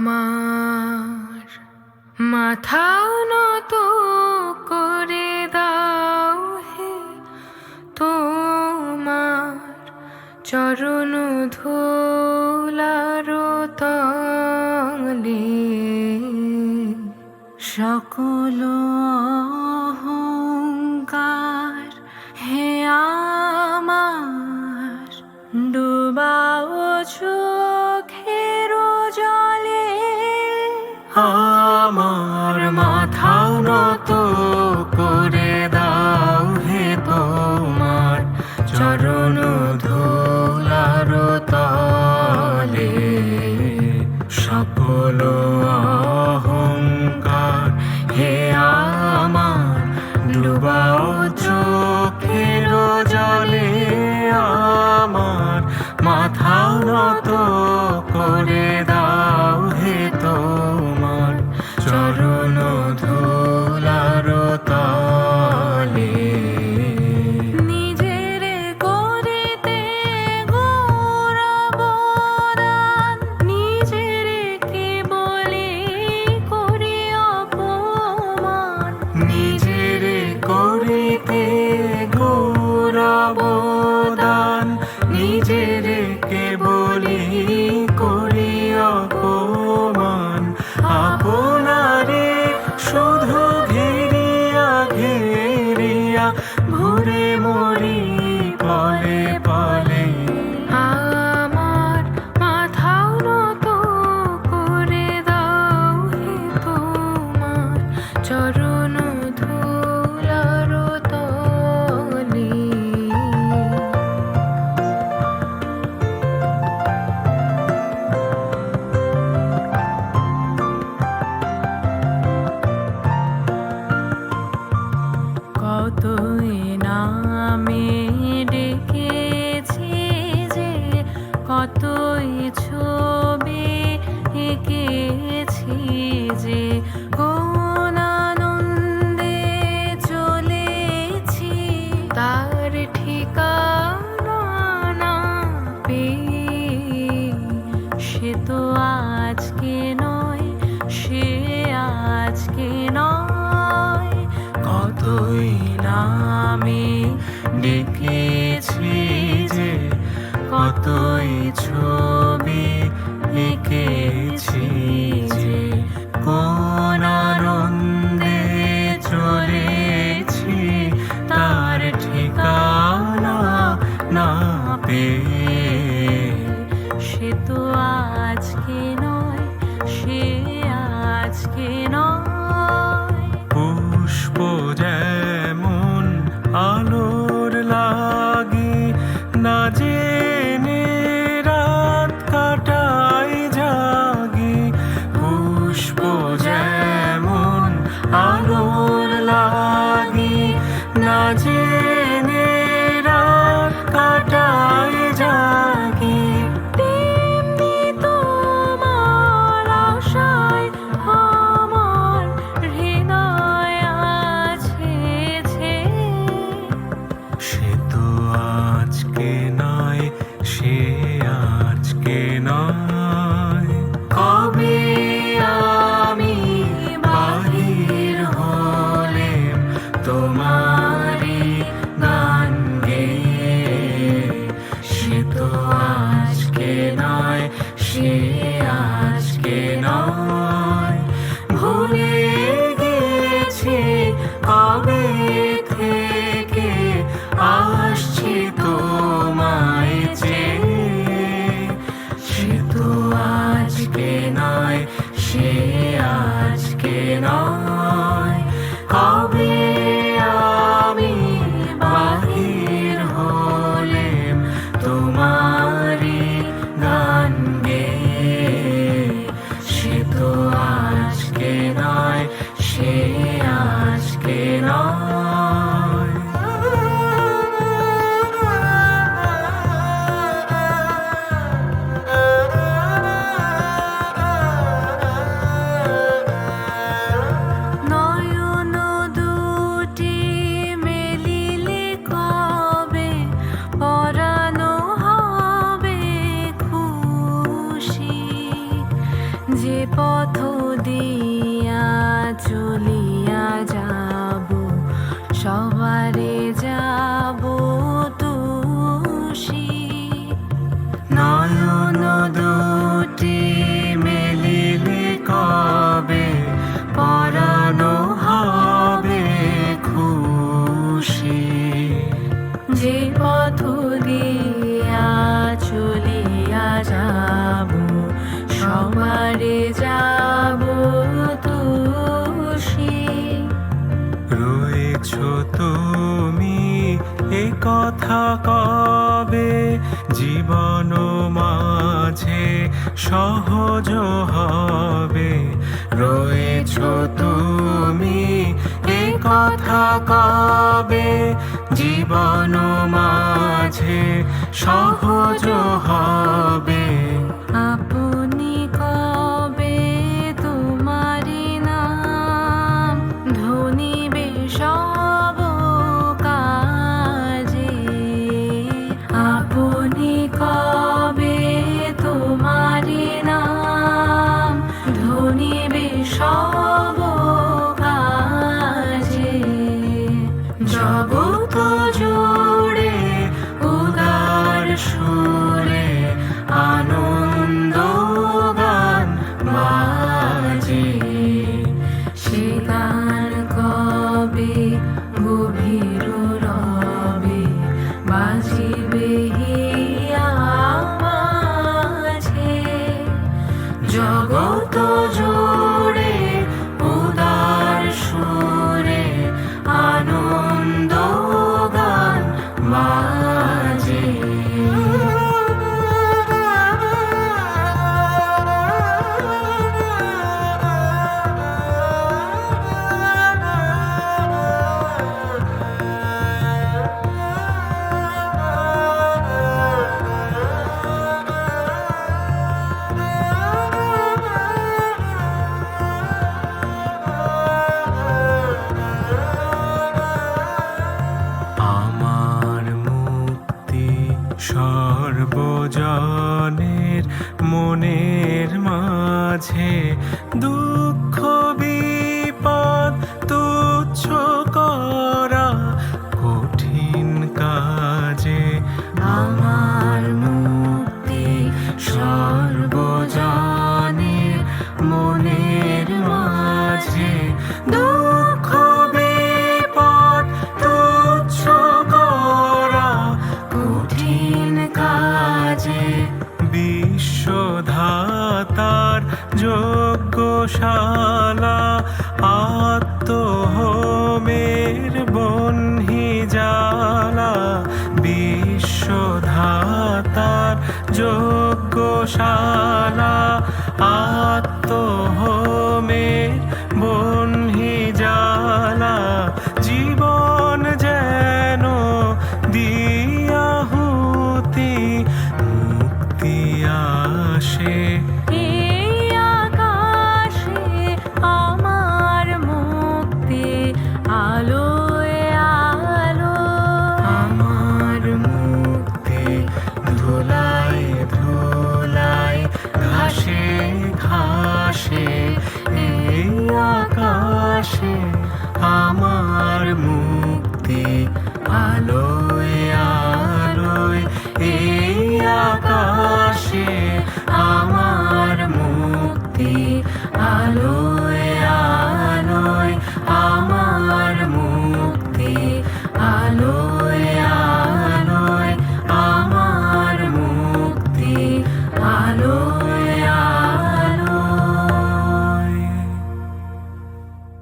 আমার। মাথাও নত করে দাও হে তোমার চরণ ধুলার তলে। সকল অহংকার হে আমার, ডুবাও ছো তো আমি দেখেছি যে কতই ছবি এঁকেছি যে কোন আনন্দে চলেছি তার ঠিকানা না পেয়ে। সে তো আজকে Amen. পথ দিয়া চলি। কথা কবে? জীবন মাঝে সহজ হবে। রয়েছ তুমি এ কথা কবে? জীবন মাঝে সহজ হবে। বিশ্বধাতার যোগ্যশালা আত্মহোমের